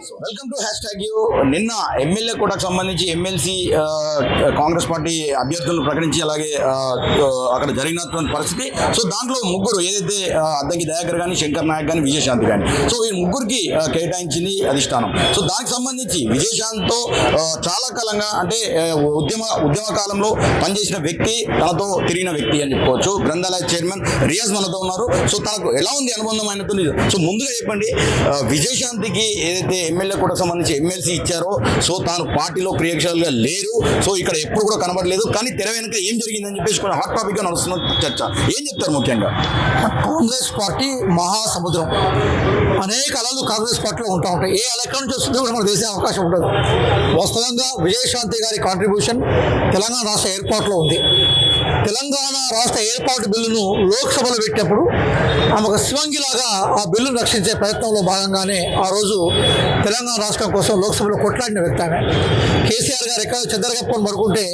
Welcome to hashtag U నిన్న MLA కోటకు సంబంధించి ఎమ్మెల్సీ కాంగ్రెస్ పార్టీ అభ్యర్థులను ప్రకటించి అలాగే అక్కడ జరిగినటువంటి పరిస్థితి. సో దాంట్లో ముగ్గురు ఏదైతే అద్దంకి దయాకర్ కానీ శంకర్ నాయక్ కానీ విజయశాంతి కానీ సో ఈ ముగ్గురికి కేటాయించింది అధిష్టానం. సో దానికి సంబంధించి విజయశాంత్తో చాలా కాలంగా అంటే ఉద్యమ ఉద్యమ కాలంలో పనిచేసిన వ్యక్తి తనతో తిరిగిన వ్యక్తి అని చెప్పుకోవచ్చు. గ్రంథాలయ చైర్మన్ రియాజ్ మనతో ఉన్నారు. సో తనకు ఎలా ఉంది అనుబంధం అయినట్టు సో ముందుగా చెప్పండి. విజయశాంతికి ఏదైతే ఎమ్మెల్యే కూడా సంబంధించి ఎమ్మెల్సీ ఇచ్చారో సో తాను పార్టీలో క్రియాశీలంగా లేరు సో ఇక్కడ ఎప్పుడు కూడా కనబడలేదు కానీ తెర వెనుక ఏం జరిగిందని చెప్పేసి కొన్ని హాట్ టాపిక్గా నడుస్తున్న చర్చ. ఏం చెప్తారు ముఖ్యంగా? కాంగ్రెస్ పార్టీ మహాసముద్రం. అనేక అలలు కాంగ్రెస్ పార్టీలో ఉంటా ఉంటాయి. ఏ అల ఎక్కడి నుంచి వస్తుందో కూడా మనకు తెలిసే అవకాశం ఉండదు. వాస్తవంగా విజయశాంతి గారి కాంట్రిబ్యూషన్ తెలంగాణ రాష్ట్ర ఏర్పాటులో ఉంది. తెలంగాణ రాష్ట్ర ఏర్పాటు బిల్లును లోక్సభలో పెట్టినప్పుడు ఆమె ఒక శివంగిలాగా ఆ బిల్లును రక్షించే ప్రయత్నంలో భాగంగానే ఆ రోజు తెలంగాణ రాష్ట్రం కోసం లోక్సభలో కొట్లాడిన వ్యక్తి ఆమె కేసీఆర్ గారు ఎక్కడ చెద్దరగప్పని పడుకుంటే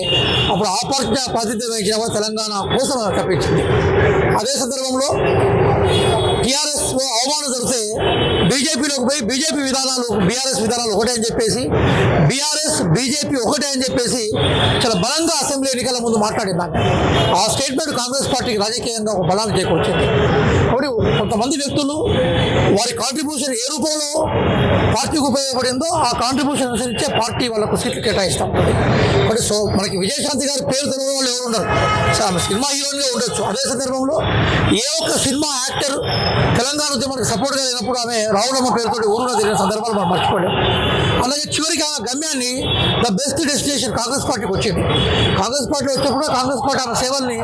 అప్పుడు ఆ పార్టీ ప్రాతినిధ్యం వహించిన తెలంగాణ కోసం తప్పించింది. అదే సందర్భంలో టీఆర్ఎస్ అవమానం జరిగితే బీజేపీలోకి పోయి బీజేపీ విధానాలు బీఆర్ఎస్ విధానాలు ఒకటే అని చెప్పేసి బీఆర్ఎస్ బీజేపీ ఒకటే అని చెప్పేసి చాలా బలంగా అసెంబ్లీ ఎన్నికల ముందు మాట్లాడిందాన్ని ఆ స్టేట్మెంట్ కాంగ్రెస్ పార్టీకి రాజకీయంగా ఒక బలాన్ని చేకూర్చింది. కాబట్టి కొంతమంది వ్యక్తులు వారి కాంట్రిబ్యూషన్ ఏ రూపంలో పార్టీకి ఉపయోగపడిందో ఆ కాంట్రిబ్యూషన్ అనుసరించే పార్టీ వాళ్ళకు సీట్లు కేటాయిస్తాం. మరి సో మనకి విజయశాంతి గారి పేరు తెలియని వాళ్ళు ఎవరు ఉండరు. సో ఆమె సినిమా హీరోయిన్గా ఉండొచ్చు. అదే సందర్భంలో ఏ ఒక్క సినిమా యాక్టర్ తెలంగాణ ఉద్యమానికి సపోర్ట్గా లేనప్పుడు ఆమె రావులమ్మ పేరుతో ఊరులో తిరిగిన సందర్భాలు మనం మర్చిపోలేం. అలాగే చివరికి ఆమె గమ్యాన్ని ద బెస్ట్ డెస్టినేషన్ కాంగ్రెస్ పార్టీకి వచ్చింది. కాంగ్రెస్ పార్టీ వచ్చినప్పుడు కాంగ్రెస్ పార్టీ ఆమె సేవల్ని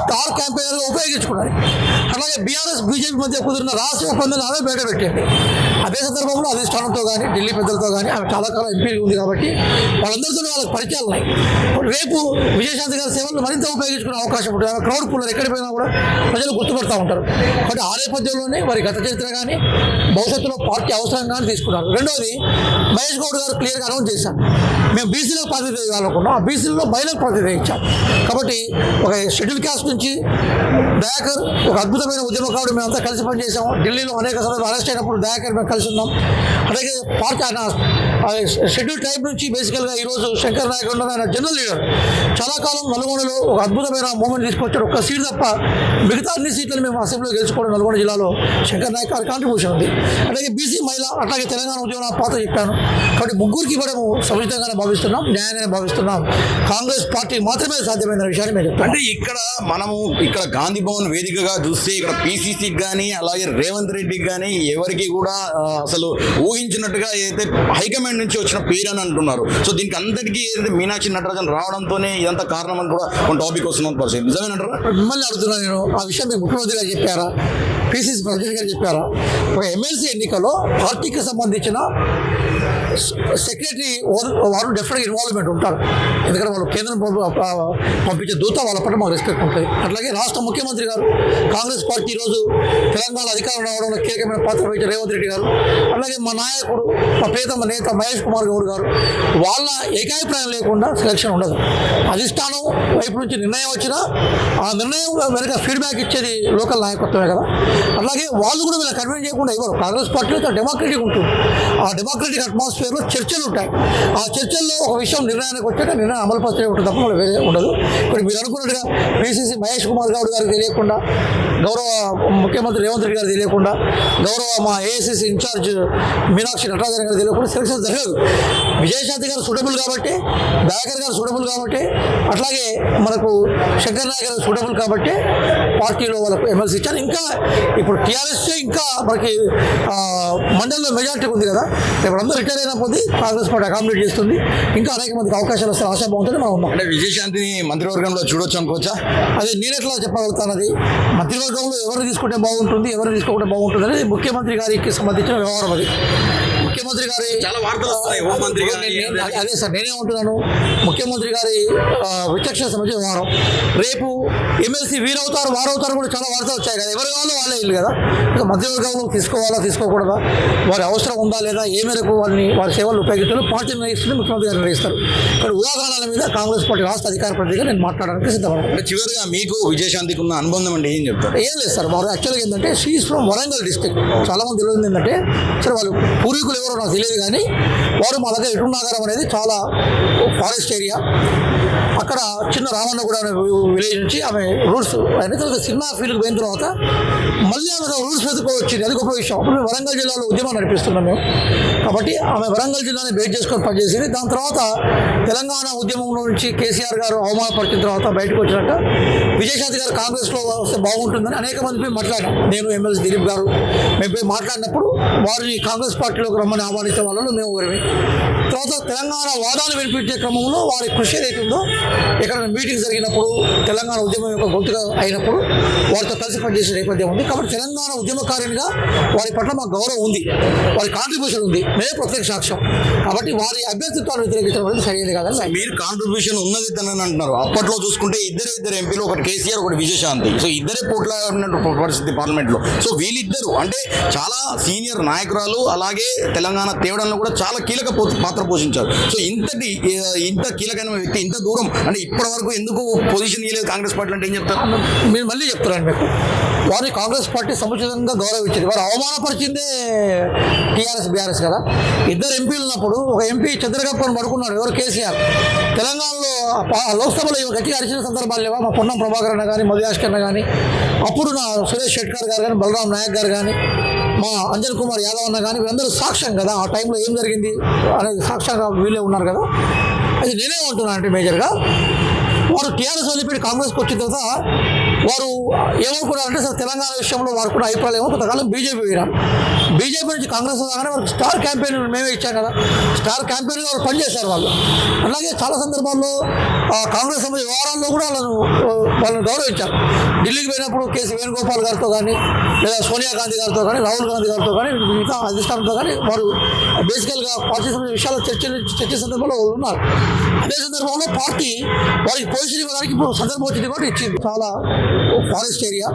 స్టార్ క్యాంపెయినర్గా ఉపయోగించుకున్నారు అలాగే బీఆర్ఎస్ బీజేపీ మధ్య కుదిరిన రాసి ఒప్పందాన్ని ఆమె బయట పెట్టింది. అదే సందర్భంలో అధిష్టానంతో కానీ ఢిల్లీ పెద్దలతో కానీ ఆమె చాలా కాలం ఎంపీ ఉంది కాబట్టి వాళ్ళందరితో వాళ్ళకి పరిచయాలు ఉన్నాయి. రేపు విజయశాంతి గారి సేవలు మరింత ఉపయోగించుకునే అవకాశం ఉంటుంది. ఆమె క్రౌడ్ పూలర్ ఎక్కడికి పోయినా కూడా ప్రజలు గుర్తుపడతా ఉంటారు. కాబట్టి ఆ నేపథ్యంలోనే వారి గత చరిత్ర కానీ భవిష్యత్తులో పార్టీ అవసరం కానీ తీసుకున్నారు. రెండవది మహేష్ గౌడ్ గారు క్లియర్గా అనౌన్స్ చేశారు. మేము బీసీలకు ప్రాతినిధ్యం ఇవ్వాలనుకున్నాం ఆ బీసీలలో మహిళలకు ప్రాతినిధ్యం ఇచ్చాం కాబట్టి ఒక షెడ్యూల్ క్యాస్ట్ నుంచి దయాకర్ ఒక అద్భుతమైన ఉద్యమకారుడు మేమంతా కలిసి పనిచేసాము ఢిల్లీలో అనేక సార్లు అరెస్ట్ అయినప్పుడు దయాకర్ మేము కలిసి ఉన్నాం. అలాగే పార్టీ ఆయన షెడ్యూల్ టైప్ నుంచి బేసికల్గా ఈరోజు శంకర్ నాయక్ ఆయన జనరల్ లీడర్. చాలా కాలం నల్గొండలో ఒక అద్భుతమైన మూమెంట్ తీసుకొచ్చాడు ఒక్క సీట్ తప్ప మిగతా అన్ని సీట్లను మేము అసెంబ్లీలో గెలుచుకోవడం నల్గొండ జిల్లాలో శంకర్ నాయక్ గారి కాంట్రిబ్యూషన్ ఉంది. అలాగే బీసీ మహిళ అట్లాగే తెలంగాణ ఉద్యమం పాత్ర చెప్పాను. కాబట్టి ముగ్గురికి కూడా సముచితంగానే భావిస్తున్నాం న్యాయంగానే భావిస్తున్నాం. కాంగ్రెస్ పార్టీ మాత్రమే సాధ్యమైన విషయాన్ని మేము అంటే ఇక్కడ మనము ఇక్కడ గాంధీ భవన్ వేదికగా చూస్తే ఇక్కడ పిసిసికి కానీ అలాగే రేవంత్ రెడ్డికి కానీ ఎవరికి కూడా అసలు ఊహించినట్టుగా ఏదైతే హైకమాండ్ నుంచి వచ్చిన పేరు అని అంటున్నారు. సో దీనికి అంతటికీ ఏదైతే మీనాక్షి నటరాజన్ రావడంతోనే ఇదంతా కారణం అని కూడా ఒక టాపిక్ వస్తున్న పరిస్థితి. నిజమేనంటారా? మిమ్మల్ని అడుగుతున్నాను నేను ఆ విషయం మీకు ముఖ్యమంత్రి గారు చెప్పారా? పిసిసి ప్రెసిడెంట్ గారు చెప్పారు. ఒక ఎమ్మెల్సీ ఎన్నికలో పార్టీకి సంబంధించిన సెక్రటరీ వారు డెఫినెట్గా ఇన్వాల్వ్మెంట్ ఉంటారు. ఎందుకంటే వాళ్ళు కేంద్రం పంపించే దూత వాళ్ళ పట్ల మాకు రెస్పెక్ట్ ఉంటుంది. అట్లాగే రాష్ట్ర ముఖ్యమంత్రి గారు కాంగ్రెస్ పార్టీ ఈరోజు తెలంగాణ అధికారం రావడంలో కీలకమైన పాత్ర వహించిన రేవంత్ రెడ్డి గారు. అలాగే మా నాయకుడు మా ప్రియతమ నేత మహేష్ కుమార్ గౌడ్ గారు వాళ్ళ ఏకాభిప్రాయం లేకుండా సెలక్షన్ ఉండదు. అధిష్టానం వైపు నుంచి నిర్ణయం వచ్చినా ఆ నిర్ణయం వెనుక ఫీడ్బ్యాక్ ఇచ్చేది లోకల్ నాయకత్వమే కదా. అలాగే వాళ్ళు కూడా వీళ్ళని కన్వీన్ చేయకుండా ఇవ్వరు కాంగ్రెస్ పార్టీలో డెమోక్రటిక్ ఉంటుంది ఆ డెమోక్రటిక్ అట్మాస్ఫియర్లో చర్చలు ఉంటాయి. ఆ చర్చల్లో ఒక విషయం నిర్ణయానికి వచ్చాక నిర్ణయం అమలు పరిచే ఉంటుంది తప్ప వేరే ఉండదు. ఇప్పుడు మీరు అనుకున్నట్టుగా పిసిసి మహేష్ కుమార్ గౌడ్ గారికి తెలియకుండా గౌరవ ముఖ్యమంత్రి రేవంత్ రెడ్డి గారికి తెలియకుండా గౌరవ మా ఏఐసిసి ఇన్ఛార్జ్ మీనాక్షి నటరాజన్ గారికి తెలియకుండా సెలక్షన్ జరగదు విజయశాంతి గారు సూటబుల్ కాబట్టి దయాకర్ గారు సూటబుల్ కాబట్టి అట్లాగే మనకు శంకర్ నాయక్ గారు సూటబుల్ కాబట్టి పార్టీలో వాళ్ళకు ఎమ్మెల్సీ ఇచ్చారు. ఇంకా ఇప్పుడు టీఆర్ఎస్ ఇంకా మనకి మండలిలో మెజార్టీ ఉంది కదా. ఇప్పుడు అందరూ రిటైర్ అయిన కొద్దీ కాంగ్రెస్ పార్టీ అకామిడేట్ చేస్తుంది. ఇంకా అనేక మందికి అవకాశాలు వస్తే ఆశాభావంతో మనం ఉన్నాం. అంటే విజయశాంతిని మంత్రివర్గంలో చూడొచ్చు అనుకోవచ్చా? అది నేను ఎట్లా చెప్పగలుగుతాను అది మంత్రివర్గంలో ఎవరు తీసుకుంటే బాగుంటుంది ఎవరు తీసుకోకుంటే బాగుంటుంది అనేది ముఖ్యమంత్రి గారికి సంబంధించిన వ్యవహారం అది. ముఖ్యమంత్రి గారి చాలా వార్తలు వస్తున్నాయి. హోంమంత్రి నేను- నేను- అదే సార్ నేనేమంటున్నాను ముఖ్యమంత్రి గారి విచక్షణ సంబంధించిన వ్యవహారం. రేపు ఎమ్మెల్సీ వీరవుతారు వారవుతారు కూడా చాలా వార్తలు వచ్చాయి కదా. ఎవరు కావాలో వాళ్ళే ఇల్లు కదా. ఇక మధ్యవర్గంలో తీసుకోవాలా తీసుకోకూడదా? వారి అవసరం ఉందా లేదా? ఏ మేరకు వారిని వారి సేవలు ఉపయోగించాలో పార్టీ నిర్ణయిస్తుంది ముఖ్యమంత్రి గారు నిర్ణయిస్తారు ఇక్కడ ఉదాహరణల మీద కాంగ్రెస్ పార్టీ రాష్ట్ర అధికార ప్రతిగా నేను మాట్లాడడానికి సిద్ధపడతాను చివరిగా మీకు విజయశాంతికి ఉన్న అనుబంధం అంటే ఏం చెప్తారు? ఏం లేదు సార్ వారు యాక్చువల్గా ఏంటంటే షీస్ ఫ్రమ్ వరంగల్ డిస్ట్రిక్ట్ చాలా మంది తెలియదు ఏంటంటే సరే వాళ్ళు పూర్వీకులు ఎవరో నాకు తెలియదు కానీ వారు మా దగ్గర ఎటు నగరం అనేది చాలా ఫారెస్ట్ ఏరియా. అక్కడ చిన్న రామన్న కూడా విలేజ్ నుంచి ఆమె రూట్స్ ఆయన తర్వాత సినిమా ఫీల్డ్కి పోయిన తర్వాత మళ్ళీ ఆమె రూట్స్ వెతుకో వచ్చింది. అది గొప్ప విషయం. అప్పుడు మేము వరంగల్ జిల్లాలో ఉద్యమం నడిపిస్తున్నాం మేము. కాబట్టి ఆమె వరంగల్ జిల్లాని బేస్ చేసుకొని పనిచేసింది. దాని తర్వాత తెలంగాణ ఉద్యమంలో నుంచి కేసీఆర్ గారు అవమానపరిచిన తర్వాత బయటకు వచ్చినాక విజయశాంతి గారు కాంగ్రెస్లో వస్తే బాగుంటుందని అనేక మంది పోయి మాట్లాడాం. నేను ఎమ్మెల్సీ దిలీప్ గారు మేము పోయి మాట్లాడినప్పుడు వారిని కాంగ్రెస్ పార్టీలోకి రమ్మని ఆహ్వానించడం వల్ల మేము తర్వాత తెలంగాణ వాదాలు వినిపించే క్రమంలో వారి కృషి ఏదైతుందో ఇక్కడ మీటింగ్ జరిగినప్పుడు తెలంగాణ ఉద్యమం యొక్క గొంతుగా అయినప్పుడు వారితో కలిసి పనిచేసే నేపథ్యం ఉంది. కాబట్టి తెలంగాణ ఉద్యమకారునిగా వారి పట్ల మాకు గౌరవం ఉంది. వారి కాంట్రిబ్యూషన్ ఉంది. మేము ప్రత్యేక సాక్ష్యం కాబట్టి వారి అభ్యర్థిత్వాన్ని వ్యతిరేకించడం అనేది సరైనది కాదని మీరు కాంట్రిబ్యూషన్ ఉన్నది తనని అంటున్నారు. అప్పట్లో చూసుకుంటే ఇద్దరు ఇద్దరు ఎంపీలు ఒకటి కేసీఆర్ ఒకటి విజయశాంతి. సో ఇద్దరే పోట్ల ఉన్నట్టు పరిస్థితి పార్లమెంట్లో సో వీళ్ళిద్దరు అంటే చాలా సీనియర్ నాయకురాలు అలాగే తెలంగాణ తేవడంలో కూడా చాలా కీలక పాత్ర పోషించారు. సో ఇంతటి ఇంత కీలకమైన వ్యక్తి ఇంత దూరం అంటే ఇప్పటి వరకు ఎందుకు పొజిషన్ ఇవ్వలేదు కాంగ్రెస్ పార్టీ అంటే ఏం చెప్తారు? మీరు మళ్ళీ చెప్తున్నాను మీకు. వారిని కాంగ్రెస్ పార్టీ సముచితంగా గౌరవించింది. వారు అవమానపరిచిందే టీఆర్ఎస్ బీఆర్ఎస్ కదా. ఇద్దరు ఎంపీలు ఉన్నప్పుడు ఒక ఎంపీ చంద్రగప్పని పడుకున్నాడు ఎవరు కేసీఆర్? తెలంగాణలో లోక్సభలో ఈమె గట్టిగా అరిచిన సందర్భాలు లేవా? మా పొన్నం ప్రభాకర్ అన్న కానీ మధుయాష్కర్ అన్న కానీ అప్పుడు నా సురేష్ షెట్కర్ గారు కానీ బలరాం నాయక్ గారు కానీ మా అంజన్ కుమార్ యాదవ్ అన్న కానీ వీళ్ళందరూ సాక్ష్యం కదా ఆ టైంలో ఏం జరిగింది అనేది సాక్ష్యంగా వీళ్ళే ఉన్నారు కదా. అది నేనే ఉంటున్నాను అంటే మేజర్గా వారు టీఆర్ఎస్ వదిలిపెట్టి కాంగ్రెస్కి వచ్చిన తర్వాత వారు ఏమనుకున్నారంటే సార్ తెలంగాణ విషయంలో వారు కూడా అభిప్రాయం ఏమో కొంతకాలం బీజేపీ పోయినారు బీజేపీ నుంచి కాంగ్రెస్ రాగానే వారికి స్టార్ క్యాంపెయిన్ మేమే ఇచ్చాం కదా. స్టార్ క్యాంపెయిన్గా వారు పనిచేశారు వాళ్ళు. అలాగే చాలా సందర్భాల్లో ఆ, కాంగ్రెస్ సంబంధించిన వ్యవహారాల్లో కూడా వాళ్ళను వాళ్ళని గౌరవించారు. ఢిల్లీకి పోయినప్పుడు కేసీ వేణుగోపాల్ గారితో కానీ లేదా సోనియా గాంధీ గారితో కానీ రాహుల్ గాంధీ గారితో కానీ మిగతా అధిష్టానంతో కానీ వారు బేసికల్గా పార్టీ సంబంధించిన విషయాలు చర్చ చర్చ సందర్భంలో ఉన్నారు. అదే సందర్భంలో పార్టీ వారికి పొజిషన్ ఇవ్వడానికి ఇప్పుడు సందర్భం వచ్చింది కూడా ఇచ్చింది. చాలా ఫారెస్ట్ ఏరియా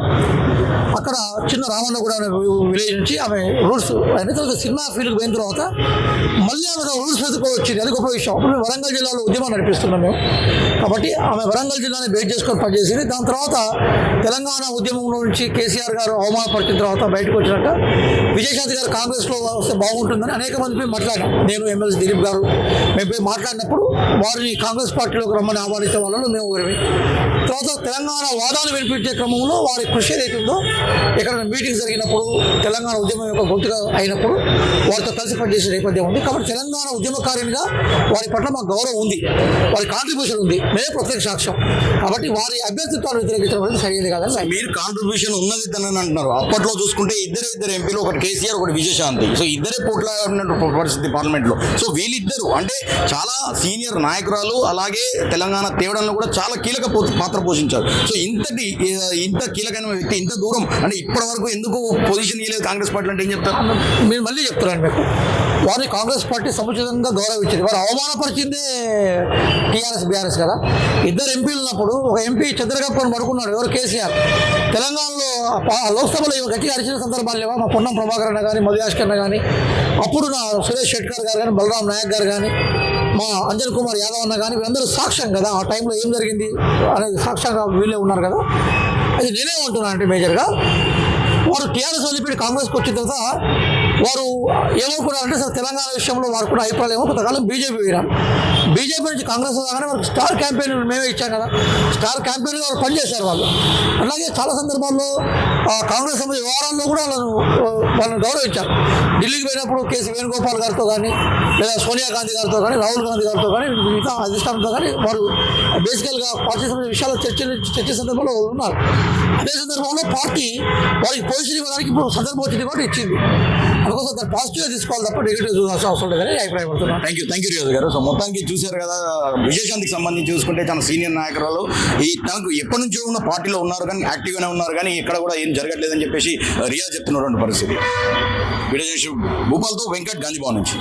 అక్కడ చిన్న రామన్న కూడా విలేజ్ నుంచి ఆమె రూట్స్ అయిన తర్వాత సినిమా ఫీల్డ్కి పోయిన తర్వాత మళ్ళీ ఆమె రూల్స్ వెతుకో వచ్చింది. అది గొప్ప విషయం. మేము వరంగల్ జిల్లాలో ఉద్యమం నడిపిస్తున్నాం మేము. కాబట్టి ఆమె వరంగల్ జిల్లాని బేట్ చేసుకొని పనిచేసింది. దాని తర్వాత తెలంగాణ ఉద్యమంలో నుంచి కేసీఆర్ గారు పడిన తర్వాత బయటకు వచ్చినాక విజయశాంతి గారు కాంగ్రెస్లో వస్తే బాగుంటుందని అనేక మంది పోయి మాట్లాడాం నేను ఎమ్మెల్సీ దిలీప్ గారు మేము పోయి మాట్లాడినప్పుడు వారిని కాంగ్రెస్ పార్టీలోకి రమ్మని ఆహ్వానించే వాళ్ళలో మేము ఒకరివి తర్వాత తెలంగాణ వాదాలు వినిపించే క్రమంలో వారి కృషి ఏదైతుందో ఇక్కడ మీటింగ్ జరిగినప్పుడు తెలంగాణ ఉద్యమం యొక్క గొంతుగా అయినప్పుడు వారితో కలిసి పనిచేసే నేపథ్యం ఉంది. కాబట్టి తెలంగాణ ఉద్యమకారునిగా వారి పట్ల మాకు గౌరవం ఉంది. వారి కాంట్రిబ్యూషన్ ఉంది. మేము ప్రత్యేక సాక్ష్యం కాబట్టి వారి అభ్యర్థిత్వాన్ని వ్యతిరేకించడం అనేది సరైనది కాదని మీరు కాంట్రిబ్యూషన్ ఉన్నది తనని అంటున్నారు. అప్పట్లో చూసుకుంటే ఇద్దరు ఇద్దరు ఎంపీలు ఒకటి కేసీఆర్ ఒకటి విజయశాంతి. సో ఇద్దరే పోట్ల ఉన్నట్టు పరిస్థితి పార్లమెంట్లో సో వీళ్ళిద్దరు అంటే చాలా సీనియర్ నాయకురాలు అలాగే తెలంగాణ తేవడంలో కూడా చాలా కీలక పాత్ర పోషించారు. సో ఇంతటి ఇంత కీలకమైన వ్యక్తి ఇంత దూరం అంటే ఇప్పటి వరకు ఎందుకు పొజిషన్ ఇవ్వలేదు కాంగ్రెస్ పార్టీ అంటే ఏం చెప్తారు? మీరు మళ్ళీ చెప్తున్నాను మీకు. వారిని కాంగ్రెస్ పార్టీ సముచితంగా గౌరవించింది. వారు అవమానపరిచిందే టీఆర్ఎస్ బీఆర్ఎస్ కదా? ఇద్దరు ఎంపీలు ఉన్నప్పుడు ఒక ఎంపీ చంద్రగప్పని పడుకున్నాడు ఎవరు కేసీఆర్? తెలంగాణలో లోక్సభలో గట్టిగా అరిచిన సందర్భాలు లేవా? మా పొన్నం ప్రభాకర్ అన్న కానీ మధుయాష్ కన్న కానీ అప్పుడు నా సురేష్ షెట్కర్ గారు కానీ బలరాం నాయక్ గారు కానీ మా అంజన్ కుమార్ యాదవ్ అన్న కానీ వీళ్ళందరూ సాక్ష్యం కదా? ఆ టైంలో ఏం జరిగింది అనేది సాక్ష్యంగా వీళ్ళే ఉన్నారు కదా? అది నేనే ఉంటున్నాను అంటే మేజర్గా వారు టీఆర్ఎస్ వదిలిపెట్టి కాంగ్రెస్కి వచ్చిన తర్వాత వారు ఏమనుకున్నారంటే సార్ తెలంగాణ విషయంలో వారు కూడా అభిప్రాయం ఏమో కొంతకాలం బీజేపీ పోయినారు బీజేపీ నుంచి కాంగ్రెస్ రాగానే వారికి స్టార్ క్యాంపెయిన్ మేమే ఇచ్చాం కదా. స్టార్ క్యాంపెయిన్గా వారు పనిచేశారు వాళ్ళు. అలాగే చాలా సందర్భాల్లో కాంగ్రెస్ సంబంధించిన వ్యవహారాల్లో కూడా వాళ్ళను వాళ్ళని గౌరవించారు. ఢిల్లీకి పోయినప్పుడు కేసీ వేణుగోపాల్ గారితో కానీ లేదా సోనియా గాంధీ గారితో కానీ రాహుల్ గాంధీ గారితో కానీ మిగతా అధిష్టానంతో కానీ వారు బేసికల్గా పార్టీ సంబంధించిన విషయాలు చర్చ చర్చ సందర్భంలో ఉన్నారు. అదే సందర్భంలో పార్టీ వారికి పొజిషన్ ఇవ్వడానికి ఇప్పుడు సందర్భం వచ్చింది కూడా ఇచ్చింది. అందుకోసం దాన్ని పాజిటివ్గా తీసుకోవాలి తప్ప నెగిటివ్ చూడాల్సిన అవసరం లేదని అభిప్రాయపడుతున్నాను thank you thank you Riyaz గారు. సో మొత్తానికి చూశారు కదా విజయశాంతికి సంబంధించి చూసుకుంటే తన సీనియర్ నాయకురాలు. ఈ తనకు ఎప్పటి నుంచో ఉన్న పార్టీలో ఉన్నారు కానీ యాక్టివ్గానే ఉన్నారు కానీ ఇక్కడ కూడా ఏం జరగట్లేదని చెప్పేసి రియాజ్ చెప్తున్నటువంటి పరిస్థితి. వీడియో భూపాల్తో వెంకట్ గాంధీ భవన్ నుంచి.